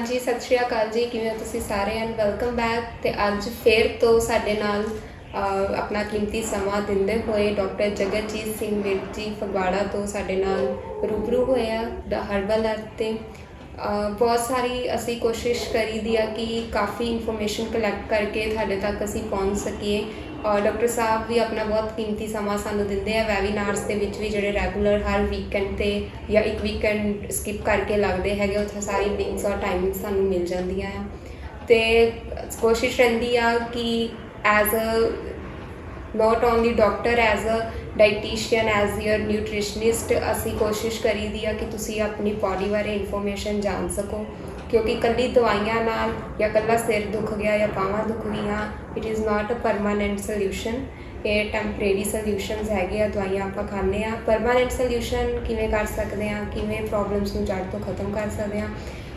ਹਾਂਜੀ ਸਤਿ ਸ਼੍ਰੀ ਅਕਾਲ ਜੀ, ਕਿਵੇਂ ਹੋ ਤੁਸੀਂ ਸਾਰੇ ਐਂਡ ਵੈਲਕਮ ਬੈਕ ਤੇ ਅੱਜ ਫੇਰ ਤੋਂ ਸਾਡੇ ਨਾਲ ਆਪਣਾ ਕੀਮਤੀ ਸਮਾਂ ਦਿੰਦੇ ਹੋਏ ਡਾਕਟਰ ਜਗਤਜੀਤ ਸਿੰਘ ਵਿਰਕ ਜੀ ਫਗਵਾੜਾ ਤੋਂ ਸਾਡੇ ਨਾਲ ਰੂਬਰੂ ਹੋਏ ਆ ਦ, ਹਰਬਲ ਅਰਥ ਤੇ। ਬਹੁਤ ਸਾਰੀ ਅਸੀਂ ਕੋਸ਼ਿਸ਼ ਕਰੀ ਦੀ ਆ ਕਿ ਕਾਫੀ ਇਨਫੋਰਮੇਸ਼ਨ ਕਲੈਕਟ ਕਰਕੇ ਤੁਹਾਡੇ ਤੱਕ ਅਸੀਂ ਪਹੁੰਚ ਸਕੀਏ। ਔਰ ਡਾਕਟਰ ਸਾਹਿਬ ਵੀ ਆਪਣਾ ਬਹੁਤ ਕੀਮਤੀ ਸਮਾਂ ਸਾਨੂੰ ਦਿੰਦੇ ਆ ਵੈਬਿਨਾਰਸ ਦੇ ਵਿੱਚ ਵੀ ਜਿਹੜੇ ਰੈਗੂਲਰ ਹਰ ਵੀਕਐਂਡ ਤੇ ਜਾਂ ਇੱਕ ਵੀਕਐਂਡ ਸਕਿਪ ਕਰਕੇ ਲੱਗਦੇ ਹੈਗੇ, ਉੱਥੇ ਸਾਰੀ ਲਿੰਕਸ ਔਰ ਟਾਈਮਿੰਗ ਸਾਨੂੰ ਮਿਲ ਜਾਂਦੀਆਂ ਆ। ਤੇ ਕੋਸ਼ਿਸ਼ ਰਹਿੰਦੀ ਆ ਕਿ as a not only doctor as a dietitian as your nutritionist ਅਸੀਂ ਕੋਸ਼ਿਸ਼ ਕਰੀਦੀ ਆ ਕਿ ਤੁਸੀਂ ਆਪਣੀ ਬਾਡੀ ਬਾਰੇ ਇਨਫੋਰਮੇਸ਼ਨ ਜਾਣ ਸਕੋ। ਕਿਉਂਕਿ ਕੱਲੀ ਦਵਾਈਆਂ ਨਾਲ ਜਾਂ ਕੱਲਾ ਸਿਰ ਦੁਖ ਗਿਆ ਜਾਂ ਬਾਹਾਂ ਦੁਖ ਗਈਆਂ it is not a permanent solution ਇਹ ਟੈਂਪਰੇਰੀ ਸੋਲੂਸ਼ਨਸ ਹੈਗੇ ਆ, ਦਵਾਈਆਂ ਆਪਾਂ ਖਾਂਦੇ ਆ ਪਰਮਾਨੈਂਟ ਸੋਲੂਸ਼ਨ ਕਿਵੇਂ ਕਰ ਸਕਦੇ ਆ ਕਿਵੇਂ ਪ੍ਰੋਬਲਮਸ ਨੂੰ ਜੜ ਤੋਂ ਖਤਮ ਕਰ ਸਕਦੇ ਆ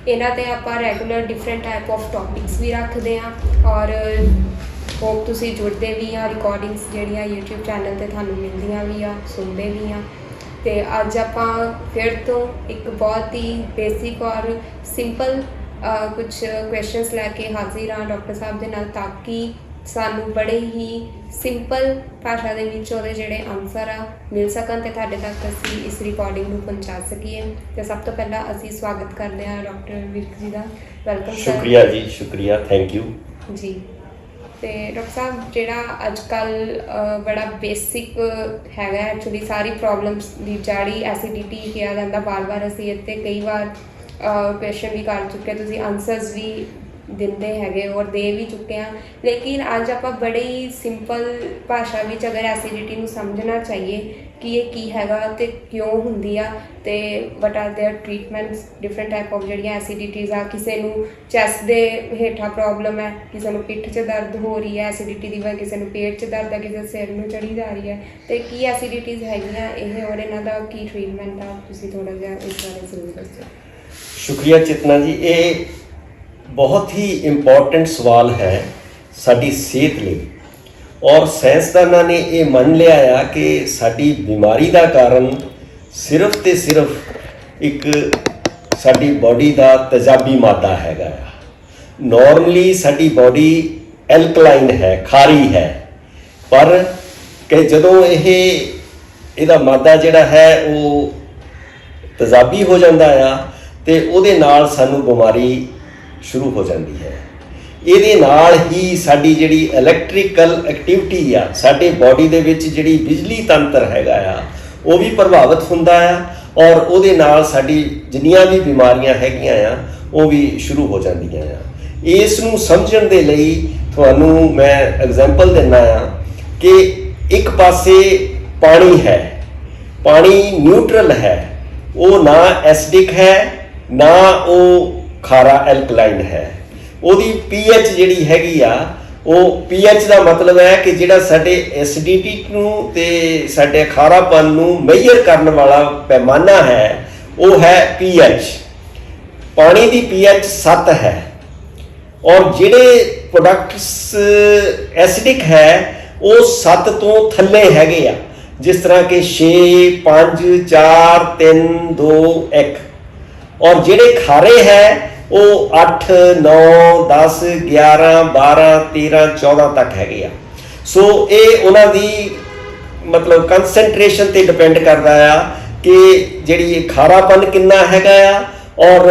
ਇਹਨਾਂ ਤੇ ਆਪਾਂ regular different type of topics ਵੀ ਰੱਖਦੇ ਆ ਔਰ ਹੋਪ ਤੁਸੀਂ ਜੁੜਦੇ ਵੀ ਆ ਰਿਕਾਰਡਿੰਗਸ ਜਿਹੜੀਆਂ YouTube ਚੈਨਲ ਤੇ ਤੁਹਾਨੂੰ ਮਿਲਦੀਆਂ ਵੀ ਆ, ਸੁਣਦੇ ਵੀ ਆ। ਤੇ ਅੱਜ ਆਪਾਂ ਫਿਰ ਤੋਂ ਇੱਕ ਬਹੁਤ ਹੀ ਬੇਸਿਕ ਔਰ ਸਿੰਪਲ ਕੁਝ ਕੁਐਸਚਨਸ ਲੈ ਕੇ ਹਾਜ਼ਰ ਹਾਂ ਡਾਕਟਰ ਸਾਹਿਬ ਦੇ ਨਾਲ ਤਾਂ ਕਿ ਸਾਨੂੰ ਬੜੇ ਹੀ ਸਿੰਪਲ ਭਾਸ਼ਾ ਦੇ ਵਿੱਚ ਉਹਦੇ ਜਿਹੜੇ ਆਨਸਰ ਆ ਮਿਲ ਸਕਣ ਤੇ ਤੁਹਾਡੇ ਤੱਕ ਅਸੀਂ ਇਸ ਰਿਕਾਰਡਿੰਗ ਨੂੰ ਪਹੁੰਚਾ ਸਕੀਏ। ਤੇ ਸਭ ਤੋਂ ਪਹਿਲਾਂ ਅਸੀਂ ਸਵਾਗਤ ਕਰਦੇ ਹਾਂ ਡਾਕਟਰ ਵਿਰਕ ਜੀ ਦਾ। ਵੈਲਕਮ ਸਰ ਸ਼ੁਕਰੀਆ ਜੀ ਸ਼ੁਕਰੀਆ ਥੈਂਕ ਯੂ ਜੀ। ਤੇ ਡਾਕਟਰ ਸਾਹਿਬ, ਜਿਹੜਾ ਅੱਜ ਕੱਲ ਬੜਾ ਬੇਸਿਕ ਹੈਗਾ ਐਕਚੁਅਲੀ ਸਾਰੀ ਪ੍ਰੋਬਲਮਸ ਦੀ ਜਾੜੀ ਐਸਿਡਿਟੀ ਕਿਹਾ ਜਾਂਦਾ ਬਾਰ-ਬਾਰ ਅਸੀਂ ਇੱਥੇ ਕਈ ਵਾਰ ਕੁਐਸਚਨ ਵੀ ਕਰ ਚੁੱਕੇ ਤੁਸੀਂ ਆਨਸਰਸ ਵੀ ਦਿੰਦੇ ਹੈਗੇ ਔਰ ਦੇ ਵੀ ਚੁੱਕੇ ਆ ਲੇਕਿਨ ਅੱਜ ਆਪਾਂ ਬੜੇ ਹੀ ਸਿੰਪਲ ਭਾਸ਼ਾ ਵਿੱਚ ਅਗਰ ਐਸਿਡਿਟੀ ਨੂੰ ਸਮਝਣਾ ਚਾਹੀਏ ਕਿ ਇਹ ਕੀ ਹੈਗਾ ਤੇ ਕਿਉਂ ਹੁੰਦੀ ਆ ਤੇ what are there treatments different type of ਜਿਹੜੀਆਂ ਐਸਿਡਿਟੀਜ਼ ਆ ਕਿਸੇ ਨੂੰ ਚੈਸਟ ਦੇ ਹੇਠਾਂ ਪ੍ਰੋਬਲਮ ਹੈ ਕਿਸੇ ਨੂੰ ਪਿੱਠ 'ਚ ਦਰਦ ਹੋ ਰਹੀ ਹੈ ਐਸਿਡਿਟੀ ਦੀ ਵਜ੍ਹਾ ਕਿਸੇ ਨੂੰ ਪੇਟ 'ਚ ਦਰਦ ਹੈ ਕਿਸੇ ਦੇ ਸਿਰ ਨੂੰ ਚੜੀ ਜਾ ਰਹੀ ਹੈ ਤੇ ਕੀ ਐਸਿਡਿਟੀਜ਼ ਹੈਗੀਆਂ ਇਹ ਔਰ ਇਹਨਾਂ ਦਾ ਕੀ ਟ੍ਰੀਟਮੈਂਟ ਆ ਤੁਸੀਂ ਥੋੜਾ ਜਿਹਾ ਇਸ ਬਾਰੇ ਜ਼ਰੂਰ ਦੱਸੋ ਸ਼ੁਕਰੀਆ ਚਿਤਨਾ ਜੀ ਇਹ ਬਹੁਤ ਹੀ ਇੰਪੋਰਟੈਂਟ ਸਵਾਲ ਹੈ ਸਾਡੀ ਸਿਹਤ ਲਈ। ਔਰ ਸਾਇੰਸਦਾਨਾਂ ਨੇ ਇਹ ਮੰਨ ਲਿਆ ਆ ਕਿ ਸਾਡੀ ਬਿਮਾਰੀ ਦਾ ਕਾਰਨ ਸਿਰਫ ਤੇ ਸਿਰਫ ਇੱਕ ਸਾਡੀ ਬਾਡੀ ਦਾ ਤੇਜ਼ਾਬੀ ਮਾਦਾ ਹੈਗਾ ਆ। ਨਾਰਮਲੀ ਸਾਡੀ ਬਾਡੀ ਐਲਕਲਾਈਨ ਹੈ, ਖਾਰੀ ਹੈ। ਪਰ ਕਿ ਜਦੋਂ ਇਹ ਇਹਦਾ ਮਾਦਾ ਜਿਹੜਾ ਹੈ ਉਹ ਤੇਜ਼ਾਬੀ ਹੋ ਜਾਂਦਾ ਆ ਤੇ ਉਹਦੇ ਨਾਲ ਸਾਨੂੰ ਬਿਮਾਰੀ ਸ਼ੁਰੂ ਹੋ ਜਾਂਦੀ ਹੈ। ਇਹਦੇ ਨਾਲ ਹੀ ਸਾਡੀ ਜਿਹੜੀ ਇਲੈਕਟ੍ਰੀਕਲ ਐਕਟੀਵਿਟੀ ਆ, ਸਾਡੇ ਬਾਡੀ ਦੇ ਵਿੱਚ ਜਿਹੜੀ ਬਿਜਲੀ ਤੰਤਰ ਹੈਗਾ ਆ, ਉਹ ਵੀ ਪ੍ਰਭਾਵਿਤ ਹੁੰਦਾ ਆ ਔਰ ਉਹਦੇ ਨਾਲ ਸਾਡੀ ਜਿੰਨੀਆਂ ਵੀ ਬਿਮਾਰੀਆਂ ਹੈਗੀਆਂ ਆ, ਉਹ ਵੀ ਸ਼ੁਰੂ ਹੋ ਜਾਂਦੀਆਂ ਆ। ਇਸ ਨੂੰ ਸਮਝਣ ਦੇ ਲਈ ਤੁਹਾਨੂੰ ਮੈਂ ਐਗਜ਼ਾਮਪਲ ਦਿੰਦਾ ਆ ਕਿ ਇੱਕ ਪਾਸੇ ਪਾਣੀ ਹੈ, ਪਾਣੀ ਨਿਊਟਰਲ ਹੈ, ਉਹ ਨਾ ਐਸਿਡਿਕ ਹੈ, ਨਾ ਉਹ ਖਾਰਾ ਐਲਕਲਾਈਨ ਹੈ। ਉਹਦੀ ਪੀਐਚ ਜਿਹੜੀ ਹੈਗੀ ਆ, ਉਹ ਪੀਐਚ ਦਾ ਮਤਲਬ ਹੈ ਕਿ ਜਿਹੜਾ ਸਾਡੇ ਐਸਿਡਿਟੀ ਨੂੰ ਤੇ ਸਾਡੇ ਖਾਰਾਪਨ ਨੂੰ ਮੇਜਰ ਕਰਨ ਵਾਲਾ ਪੈਮਾਨਾ ਹੈ, ਉਹ ਹੈ ਪੀਐਚ ਪਾਣੀ ਦੀ ਪੀਐਚ 7 ਹੈ। ਔਰ ਜਿਹੜੇ ਪ੍ਰੋਡਕਟਸ ਐਸਿਡਿਕ ਹੈ, ਉਹ 7 ਤੋਂ ਥੱਲੇ ਹੈਗੇ ਆ। ਜਿਸ ਤਰ੍ਹਾਂ ਕਿ 6 5 4 3 2 1 ਔਰ ਜਿਹੜੇ ਖਾਰੇ ਹੈ ਉਹ 8 9 10 11 12 13 14 ਤੱਕ ਹੈਗੇ ਆ। ਸੋ ਇਹ ਉਹਨਾਂ ਦੀ ਮਤਲਬ ਕਨਸੈਂਟ੍ਰੇਸ਼ਨ ਤੇ ਡਿਪੈਂਡ ਕਰਦਾ ਆ ਕਿ ਜਿਹੜੀ ਇਹ ਖਾਰਾਪਨ ਕਿੰਨਾ ਹੈਗਾ ਆ ਔਰ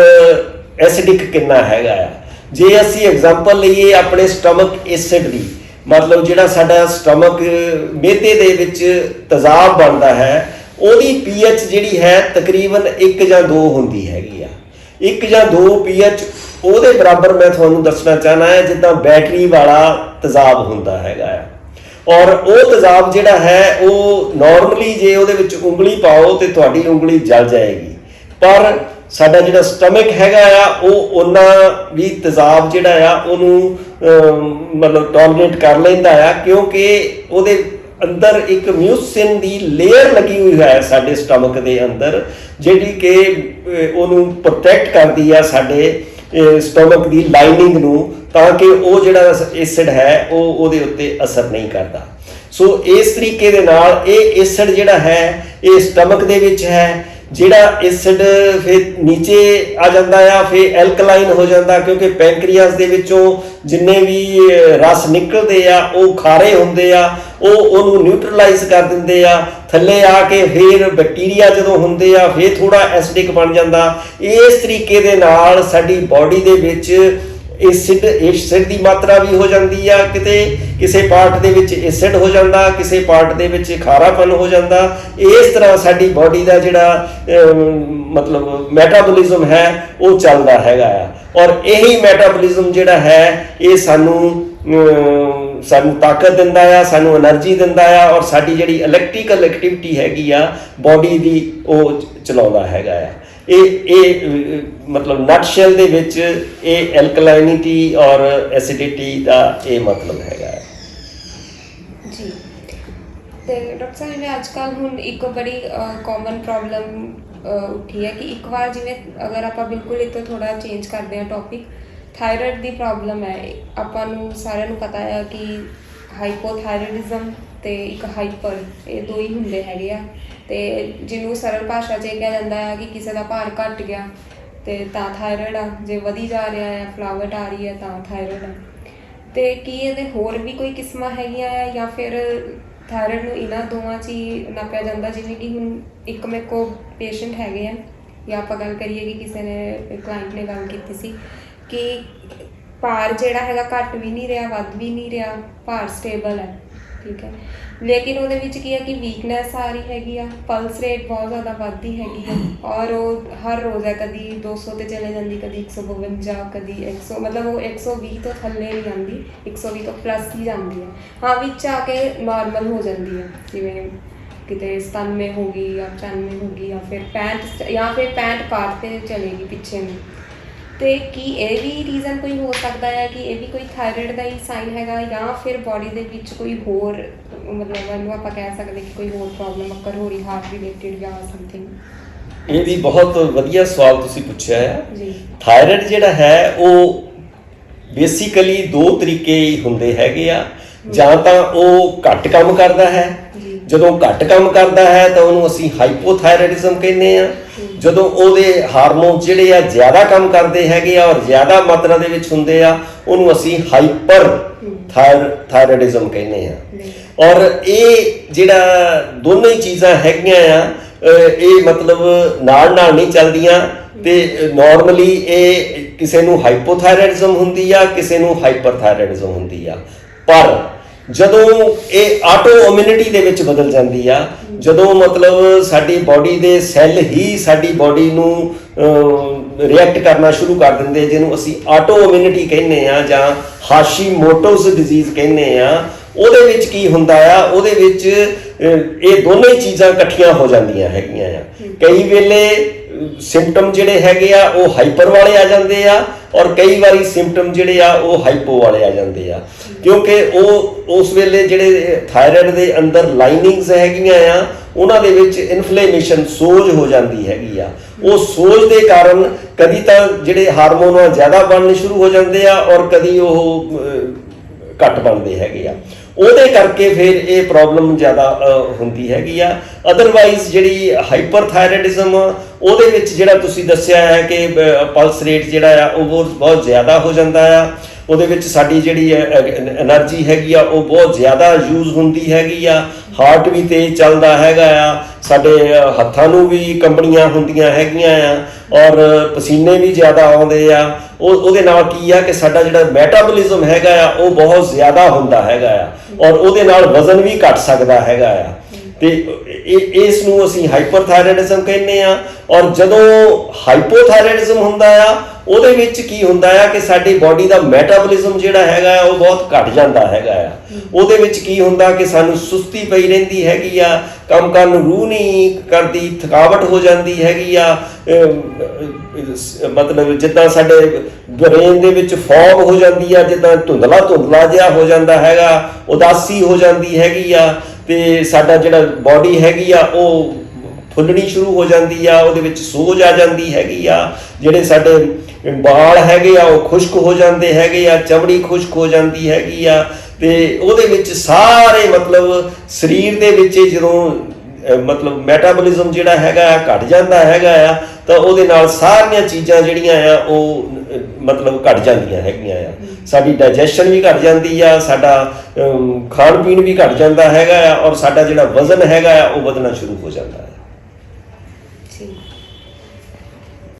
ਐਸਿਡਿਕ ਕਿੰਨਾ ਹੈਗਾ ਆ। ਜੇ ਅਸੀਂ ਐਗਜ਼ਾਮਪਲ ਲਈਏ ਆਪਣੇ ਸਟਮਕ ਐਸਿਡ ਦੀ, ਮਤਲਬ ਜਿਹੜਾ ਸਾਡਾ ਸਟਮਕ ਮੇਤੇ ਦੇ ਵਿੱਚ ਤਜ਼ਾਬ ਬਣਦਾ ਹੈ, ਉਹਦੀ ਪੀਐਚ ਜਿਹੜੀ ਹੈ ਤਕਰੀਬਨ 1 ਜਾਂ 2 ਹੁੰਦੀ ਹੈਗੀ ਆ। ਇੱਕ ਜਾਂ 2 ਪੀਐਚ, ਉਹਦੇ ਬਰਾਬਰ ਮੈਂ ਤੁਹਾਨੂੰ ਦੱਸਣਾ ਚਾਹਨਾ ਹੈ, ਜਿੱਦਾਂ ਬੈਟਰੀ ਵਾਲਾ ਤੇਜ਼ਾਬ ਹੁੰਦਾ ਹੈਗਾ ਆ। ਔਰ ਉਹ ਤੇਜ਼ਾਬ ਜਿਹੜਾ ਹੈ, ਉਹ ਨਾਰਮਲੀ ਜੇ ਉਹਦੇ ਵਿੱਚ ਉਂਗਲੀ ਪਾਓ ਤੇ ਤੁਹਾਡੀ ਉਂਗਲੀ ਜਲ ਜਾਏਗੀ। ਪਰ ਸਾਡਾ ਜਿਹੜਾ ਸਟਮਕ ਹੈਗਾ ਆ, ਉਹ ਉਹਨਾਂ ਵੀ ਤੇਜ਼ਾਬ ਜਿਹੜਾ ਆ, ਉਹਨੂੰ ਮਤਲਬ ਟੋਲਰੇਟ ਕਰ ਲੈਂਦਾ ਆ, ਕਿਉਂਕਿ ਉਹਦੇ ਅੰਦਰ ਇੱਕ ਮਿਊਸਿਨ ਦੀ ਲੇਅਰ ਲੱਗੀ ਹੋਈ ਹੈ ਸਾਡੇ ਸਟਮਕ ਦੇ ਅੰਦਰ, ਜਿਹੜੀ ਕਿ ਉਹਨੂੰ ਪ੍ਰੋਟੈਕਟ ਕਰਦੀ ਆ ਸਾਡੇ ਸਟਮਕ ਦੀ ਲਾਈਨਿੰਗ ਨੂੰ, ਤਾਂ ਕਿ ਉਹ ਜਿਹੜਾ ਐਸਿਡ ਹੈ, ਉਹ ਉਹਦੇ ਉੱਤੇ ਅਸਰ ਨਹੀਂ ਕਰਦਾ। ਸੋ ਇਸ ਤਰੀਕੇ ਦੇ ਨਾਲ ਇਹ ਐਸਿਡ ਜਿਹੜਾ ਹੈ, ਇਹ ਸਟਮਕ ਦੇ ਵਿੱਚ ਹੈ ਜਿਹੜਾ ਐਸਿਡ ਫਿਰ ਨੀਚੇ ਆ ਜਾਂਦਾ ਆ, ਫਿਰ ਐਲਕਲਾਈਨ ਹੋ ਜਾਂਦਾ, ਕਿਉਂਕਿ ਪੈਂਕਰੀਆਸ ਦੇ ਵਿੱਚੋਂ ਜਿੰਨੇ ਵੀ ਰਸ ਨਿਕਲਦੇ ਆ, ਉਹ ਖਾਰੇ ਹੁੰਦੇ ਆ, ਉਹ ਉਹਨੂੰ ਨਿਊਟਰਲਾਈਜ਼ ਕਰ ਦਿੰਦੇ ਆ, ਥੱਲੇ ਆ ਕੇ ਫਿਰ ਬੈਕਟੀਰੀਆ ਜਦੋਂ ਹੁੰਦੇ ਆ, ਫਿਰ ਥੋੜਾ ਐਸਿਡਿਕ ਬਣ ਜਾਂਦਾ। ਇਸ ਤਰੀਕੇ ਦੇ ਨਾਲ ਸਾਡੀ ਬਾਡੀ ਦੇ ਵਿੱਚ ਐਸਿਡ ਐਸਿਡ ਦੀ ਮਾਤਰਾ ਵੀ ਹੋ ਜਾਂਦੀ ਆ, ਕਿਤੇ ਕਿਸੇ ਪਾਰਟ ਦੇ ਵਿੱਚ ਐਸਿਡ ਹੋ ਜਾਂਦਾ, ਕਿਸੇ ਪਾਰਟ ਦੇ ਵਿੱਚ ਖਾਰਾਪਨ ਹੋ ਜਾਂਦਾ। ਇਸ ਤਰ੍ਹਾਂ ਸਾਡੀ ਬਾਡੀ ਦਾ ਜਿਹੜਾ ਮਤਲਬ ਮੈਟਾਬੋਲਿਜ਼ਮ ਹੈ, ਉਹ ਚੱਲਦਾ ਹੈਗਾ ਆ। ਔਰ ਇਹੀ ਮੈਟਾਬੋਲਿਜ਼ਮ ਜਿਹੜਾ ਹੈ, ਇਹ ਸਾਨੂੰ ਸਾਨੂੰ ਤਾਕਤ ਦਿੰਦਾ ਆ, ਸਾਨੂੰ એનર્ਜੀ ਦਿੰਦਾ ਆ, ਔਰ ਸਾਡੀ ਜਿਹੜੀ ਇਲੈਕਟ੍ਰੀਕਲ ਐਕਟੀਵਿਟੀ ਹੈਗੀ ਆ ਬਾਡੀ ਦੀ ਉਹ ਚਲਾਉਂਦਾ ਹੈਗਾ ਆ। ਇਹ ਇਹ ਮਤਲਬ ਨਟਸ਼ੈਲ ਦੇ ਵਿੱਚ ਇਹ ਐਲਕਲਾਈਨਿਟੀ ਔਰ ਐਸਿਡਿਟੀ ਦਾ ਇਹ ਮਤਲਬ ਹੈਗਾ ਜੀ। ਤੇ ਡਾਕਟਰ ਸਾਹਿਬ, ਜਿਵੇਂ ਅੱਜ ਕੱਲ੍ਹ ਹੁਣ ਇੱਕ ਬੜੀ ਕਾਮਨ ਪ੍ਰੋਬਲਮ ਉੱਠੀ ਹੈ ਕਿ ਇੱਕ ਵਾਰ ਜਿਵੇਂ ਅਗਰ ਆਪਾਂ ਬਿਲਕੁਲ ਇਹ ਤੋਂ ਥੋੜਾ ਚੇਂਜ ਕਰਦੇ ਹਾਂ ਟੌਪਿਕ ਥਾਇਰਾਇਡ ਦੀ ਪ੍ਰੋਬਲਮ ਹੈ। ਆਪਾਂ ਨੂੰ ਸਾਰਿਆਂ ਨੂੰ ਪਤਾ ਹੈ ਕਿ ਹਾਈਪੋਥਾਇਰਾਇਡਿਜ਼ਮ ਤੇ ਇੱਕ ਹਾਈਪਰ ਇਹ ਦੋ ਹੀ ਹੁੰਦੇ ਹੈਗੇ ਆ। ਤੇ ਜਿਹਨੂੰ ਸਰਲ ਭਾਸ਼ਾ 'ਚ ਇਹ ਕਿਹਾ ਜਾਂਦਾ ਹੈ ਕਿ ਕਿਸੇ ਦਾ ਭਾਰ ਘਟ ਗਿਆ ਤੇ ਤਾਂ ਥਾਇਰਾਇਡ ਆ, ਜੇ ਵਧੀ ਜਾ ਰਿਹਾ ਹੈ ਫਲਾਵਟ ਆ ਰਹੀ ਹੈ ਤਾਂ ਥਾਇਰਾਇਡ ਆ। ਤੇ ਕੀ ਇਹਦੇ ਹੋਰ ਵੀ ਕੋਈ ਕਿਸਮਾਂ ਹੈਗੀਆਂ ਆ ਜਾਂ ਫਿਰ ਥਾਇਰਾਇਡ ਨੂੰ ਇਹਨਾਂ ਦੋਵਾਂ 'ਚ ਹੀ ਨਾਪਿਆ ਜਾਂਦਾ ਜਿਵੇਂ ਕਿ ਹੁਣ ਇੱਕ ਮੇਰੇ ਕੋ ਪੇਸ਼ੈਂਟ ਹੈਗੇ ਆ ਜਾਂ ਆਪਾਂ ਗੱਲ ਕਰੀਏ ਕਿ ਕਿਸੇ ਨੇ ਕਲਾਇੰਟ ਨੇ ਗੱਲ ਕੀਤੀ ਸੀ ਕਿ ਭਾਰ ਜਿਹੜਾ ਹੈਗਾ ਘਟ ਵੀ ਨਹੀਂ ਰਿਹਾ, ਵੱਧ ਵੀ ਨਹੀਂ ਰਿਹਾ, ਭਾਰ ਸਟੇਬਲ ਹੈ ਠੀਕ ਹੈ। ਲੇਕਿਨ ਉਹਦੇ ਵਿੱਚ ਕੀ ਹੈ ਕਿ ਵੀਕਨੈਸ ਆ ਰਹੀ ਹੈਗੀ ਆ ਪਲਸ ਰੇਟ ਬਹੁਤ ਜ਼ਿਆਦਾ ਵੱਧਦੀ ਹੈਗੀ ਆ ਔਰ ਉਹ ਹਰ ਰੋਜ਼ ਹੈ, ਕਦੀ 200 ਤੇ ਚਲੇ ਜਾਂਦੀ, ਕਦੀ 152 ਕਦੀ 100 ਮਤਲਬ ਉਹ 120 ਤੋਂ ਥੱਲੇ ਨਹੀਂ ਜਾਂਦੀ 120 ਤੋਂ ਪਲੱਸ ਹੀ ਜਾਂਦੀ ਹੈ। ਹਾਂ, ਵਿੱਚ ਆ ਕੇ ਨਾਰਮਲ ਹੋ ਜਾਂਦੀ ਹੈ, ਜਿਵੇਂ ਕਿਤੇ 97 ਹੋ ਗਈ ਜਾਂ 95 ਹੋ ਗਈ ਜਾਂ ਫਿਰ 65 ਜਾਂ ਫਿਰ 65 ਪਾਰ ਤੇ ਚਲੇਗੀ ਪਿੱਛੇ ਨੂੰ। ਤੇ ਕੀ ਇਹ ਵੀ ਰੀਜ਼ਨ ਕੋਈ ਹੋ ਸਕਦਾ ਹੈ ਕਿ ਇਹ ਵੀ ਕੋਈ ਥਾਇਰਾਇਡ ਦਾ ਹੀ ਸਾਈਨ ਹੈਗਾ ਜਾਂ ਫਿਰ ਬਾਡੀ ਦੇ ਵਿੱਚ ਕੋਈ ਹੋਰ ਮਤਲਬ ਇਹਨੂੰ ਆਪਾਂ ਕਹਿ ਸਕਦੇ ਕਿ ਕੋਈ ਹੋਰ ਪ੍ਰੋਬਲਮ ਅਕਰ ਹੋ ਰਹੀ ਹਾਰਟ ਰਿਲੇਟਡ ਜਾਂ ਸਮਥਿੰਗ ਇਹ ਵੀ ਬਹੁਤ ਵਧੀਆ ਸਵਾਲ ਤੁਸੀਂ ਪੁੱਛਿਆ ਹੈ। ਜੀ। ਥਾਇਰਾਇਡ ਜਿਹੜਾ ਹੈ ਉਹ ਬੇਸਿਕਲੀ ਦੋ ਤਰੀਕੇ ਹੀ ਹੁੰਦੇ ਹੈਗੇ ਆ। ਜਾਂ ਤਾਂ ਉਹ ਘੱਟ ਕੰਮ ਕਰਦਾ ਹੈ। ਜਦੋਂ ਘੱਟ ਕੰਮ ਕਰਦਾ ਹੈ ਤਾਂ ਉਹਨੂੰ ਅਸੀਂ ਹਾਈਪੋਥਾਇਰਾਇਡਿਜ਼ਮ ਕਹਿੰਦੇ ਆ ਜਦੋਂ ਉਹਦੇ ਹਾਰਮੋਨ ਜਿਹੜੇ ਆ ਜ਼ਿਆਦਾ ਕੰਮ ਕਰਦੇ ਹੈਗੇ ਆ ਔਰ ਜ਼ਿਆਦਾ ਮਾਤਰਾ ਦੇ ਵਿੱਚ ਹੁੰਦੇ ਆ ਉਹਨੂੰ ਅਸੀਂ ਹਾਈਪਰ ਥਾਇਰਾਇਡਿਜ਼ਮ ਕਹਿੰਦੇ ਆ। ਔਰ ਇਹ ਜਿਹੜਾ ਦੋਨੋਂ ਹੀ ਚੀਜ਼ਾਂ ਹੈਗੀਆਂ ਆ ਇਹ ਮਤਲਬ ਨਾਲ ਨਾਲ ਨਹੀਂ ਚੱਲਦੀਆਂ ਤੇ ਨਾਰਮਲੀ ਇਹ ਕਿਸੇ ਨੂੰ ਹਾਈਪੋਥਾਇਰਾਇਡਿਜ਼ਮ ਹੁੰਦੀ ਆ ਕਿਸੇ ਨੂੰ ਹਾਈਪਰਥਾਇਰਾਇਡਿਜ਼ਮ ਹੁੰਦੀ ਆ। ਪਰ ਜਦੋਂ ਇਹ ਆਟੋ ਇਮਿਊਨਿਟੀ ਦੇ ਵਿੱਚ ਬਦਲ ਜਾਂਦੀ ਆ ਜਦੋਂ ਮਤਲਬ ਸਾਡੀ ਬਾਡੀ ਦੇ ਸੈੱਲ ਹੀ ਸਾਡੀ ਬਾਡੀ ਨੂੰ ਰਿਐਕਟ ਕਰਨਾ ਸ਼ੁਰੂ ਕਰ ਦਿੰਦੇ ਜਿਹਨੂੰ ਅਸੀਂ ਆਟੋ ਇਮਿਊਨਿਟੀ ਕਹਿੰਦੇ ਆ ਜਾਂ ਹਾਸ਼ੀਮੋਟੋਸ ਡਿਜ਼ੀਜ਼ ਕਹਿੰਦੇ ਆ, ਉਹਦੇ ਵਿੱਚ ਕੀ ਹੁੰਦਾ ਆ? ਉਹਦੇ ਵਿੱਚ ਇਹ ਦੋਨੇ ਹੀ ਚੀਜ਼ਾਂ ਇਕੱਠੀਆਂ ਹੋ ਜਾਂਦੀਆਂ ਹੈਗੀਆਂ ਆ। ਕਈ ਵੇਲੇ ਸਿੰਪਟਮ ਜਿਹੜੇ ਹੈਗੇ ਆ ਉਹ ਹਾਈਪਰ ਵਾਲੇ ਆ ਜਾਂਦੇ ਆ ਔਰ ਕਈ ਵਾਰੀ ਸਿੰਪਟਮ ਜਿਹੜੇ ਆ ਉਹ ਹਾਈਪੋ ਵਾਲੇ ਆ ਜਾਂਦੇ ਆ। ਕਿਉਂਕਿ ਉਹ ਉਸ ਵੇਲੇ ਜਿਹੜੇ ਥਾਇਰਾਇਡ ਦੇ ਅੰਦਰ ਲਾਈਨਿੰਗਸ ਹੈਗੀਆਂ ਆ ਉਹਨਾਂ ਦੇ ਵਿੱਚ ਇਨਫਲੇਮੇਸ਼ਨ ਸੋਜ ਹੋ ਜਾਂਦੀ ਹੈਗੀ ਆ। ਉਹ ਸੋਜ ਦੇ ਕਾਰਨ ਕਦੀ ਤਾਂ ਜਿਹੜੇ ਹਾਰਮੋਨ ਆ ਜ਼ਿਆਦਾ ਬਣਨੇ ਸ਼ੁਰੂ ਹੋ ਜਾਂਦੇ ਆ ਔਰ ਕਦੀ ਉਹ ਅਹ, ਘੱਟ ਬਣਦੇ ਹੈਗੇ ਆ। ਉਹਦੇ ਕਰਕੇ ਫਿਰ ਇਹ ਪ੍ਰੋਬਲਮ ਜ਼ਿਆਦਾ ਹੁੰਦੀ ਹੈਗੀ ਆ। ਅਦਰਵਾਈਜ਼ ਜਿਹੜੀ ਹਾਈਪਰ ਹਾਈਪਰਥਾਇਰਾਇਡਿਜ਼ਮ ਉਹਦੇ ਵਿੱਚ ਜਿਹੜਾ ਤੁਸੀਂ ਦੱਸਿਆ ਹੈ ਕਿ ਪਲਸ ਰੇਟ ਜਿਹੜਾ ਆ, ਉਹ ਬਹੁਤ ਜ਼ਿਆਦਾ ਹੋ ਜਾਂਦਾ ਆ। ਉਹਦੇ ਵਿੱਚ ਸਾਡੀ ਜਿਹੜੀ એનર્ਜੀ ਹੈਗੀ ਆ, ਉਹ ਬਹੁਤ ਜ਼ਿਆਦਾ ਯੂਜ਼ ਹੁੰਦੀ ਹੈਗੀ ਆ। ਹਾਰਟ ਵੀ ਤੇਜ਼ ਚੱਲਦਾ ਹੈਗਾ ਆ। ਸਾਡੇ ਹੱਥਾਂ ਨੂੰ ਵੀ ਕੰਬਣੀਆਂ ਹੁੰਦੀਆਂ ਹੈਗੀਆਂ ਆ ਔਰ ਪਸੀਨੇ ਵੀ ਜ਼ਿਆਦਾ ਆਉਂਦੇ ਆ। ਉਹ, ਉਹਦੇ ਨਾਲ ਕੀ ਆ ਕਿ ਸਾਡਾ ਜਿਹੜਾ ਮੈਟਾਬੋਲਿਜ਼ਮ ਹੈਗਾ ਆ, ਉਹ ਬਹੁਤ ਜ਼ਿਆਦਾ ਹੁੰਦਾ ਹੈਗਾ ਆ। ਔਰ ਉਹਦੇ ਨਾਲ ਵਜ਼ਨ ਵੀ ਘਟ ਸਕਦਾ ਹੈਗਾ ਆ। ਤੇ ਇਹ ਇਸ ਨੂੰ ਅਸੀਂ ਹਾਈਪਰਥਾਇਰਾਇਡਿਜ਼ਮ ਕਹਿੰਦੇ ਆ ਔਰ ਜਦੋਂ ਹਾਈਪੋਥਾਇਰਾਇਡਿਜ਼ਮ ਹੁੰਦਾ ਆ ਉਹਦੇ ਵਿੱਚ ਕੀ ਹੁੰਦਾ ਆ ਕਿ ਸਾਡੀ ਬਾਡੀ ਦਾ ਮੈਟਾਬੋਲਿਜ਼ਮ ਜਿਹੜਾ ਹੈਗਾ ਆ ਉਹ ਬਹੁਤ ਘਟ ਜਾਂਦਾ ਹੈਗਾ ਆ। ਉਹਦੇ ਵਿੱਚ ਕੀ ਹੁੰਦਾ ਕਿ ਸਾਨੂੰ ਸੁਸਤੀ ਪਈ ਰਹਿੰਦੀ ਹੈਗੀ ਆ ਕੰਮ ਕਰਨ ਨੂੰ ਰੂਹ ਨਹੀਂ ਕਰਦੀ ਥਕਾਵਟ ਹੋ ਜਾਂਦੀ ਹੈਗੀ ਆ ਮਤਲਬ ਜਿੱਦਾਂ ਸਾਡੇ ਬ੍ਰੇਨ ਦੇ ਵਿੱਚ ਫੌਗ ਹੋ ਜਾਂਦੀ ਆ ਜਿੱਦਾਂ ਧੁੰਦਲਾ ਧੁੰਦਲਾ ਜਿਹਾ ਹੋ ਜਾਂਦਾ ਹੈਗਾ ਉਦਾਸੀ ਹੋ ਜਾਂਦੀ ਹੈਗੀ ਆ। ਤੇ ਸਾਡਾ ਜਿਹੜਾ ਬਾਡੀ ਹੈਗੀ ਆ, ਉਹ ਫੁੱਲਣੀ ਸ਼ੁਰੂ ਹੋ ਜਾਂਦੀ ਆ, ਉਹਦੇ ਵਿੱਚ ਸੋਜ ਆ ਜਾਂਦੀ ਹੈਗੀ ਆ। ਜਿਹੜੇ ਸਾਡੇ ਵਾਲ ਹੈਗੇ ਆ, ਉਹ ਖੁਸ਼ਕ ਹੋ ਜਾਂਦੇ ਹੈਗੇ ਆ, ਚਮੜੀ ਖੁਸ਼ਕ ਹੋ ਜਾਂਦੀ ਹੈਗੀ ਆ। ਤੇ ਉਹਦੇ ਵਿੱਚ ਸਾਰੇ ਮਤਲਬ ਸਰੀਰ ਦੇ ਵਿੱਚ ਜਦੋਂ ਮਤਲਬ ਮੈਟਾਬੋਲਿਜ਼ਮ ਜਿਹੜਾ ਹੈਗਾ ਆ ਘਟ ਜਾਂਦਾ ਹੈਗਾ ਆ, ਤਾਂ ਉਹਦੇ ਨਾਲ ਸਾਰੀਆਂ ਚੀਜ਼ਾਂ ਜਿਹੜੀਆਂ ਆ, ਉਹ ਮਤਲਬ ਘਟ ਜਾਂਦੀਆਂ ਹੈਗੀਆਂ ਆ। ਸਾਡੀ ਡਾਈਜੈਸ਼ਨ ਵੀ ਘਟ ਜਾਂਦੀ ਆ, ਸਾਡਾ ਖਾਣ ਪੀਣ ਵੀ ਘਟ ਜਾਂਦਾ ਹੈਗਾ ਆ ਔਰ ਸਾਡਾ ਜਿਹੜਾ ਵਜ਼ਨ ਹੈਗਾ ਆ, ਉਹ ਵਧਣਾ ਸ਼ੁਰੂ ਹੋ ਜਾਂਦਾ ਹੈ।